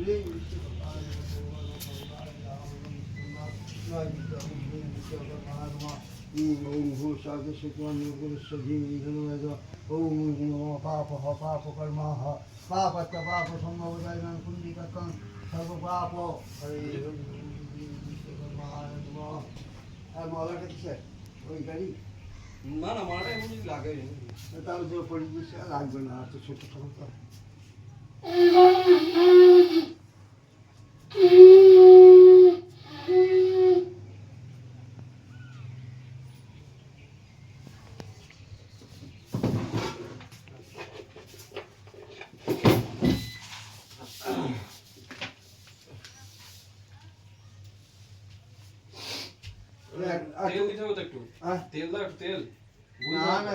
ओम साधु सुकुमार गुरु सजी धनुमेद ओम नमो पाप ह पाप कर्मा ह पाप त पाप संभवदाय नाम कुंडी का कं सर्व पाप हरे আর মালাটা কিসে ওই গাড়ি না না মালাটা এমনি লাগে তাহলে পরিবেশ লাগবে না আর তো ছোট ছোট তেল দিতে হবে তো একটু। তেল দাও তেল। না না?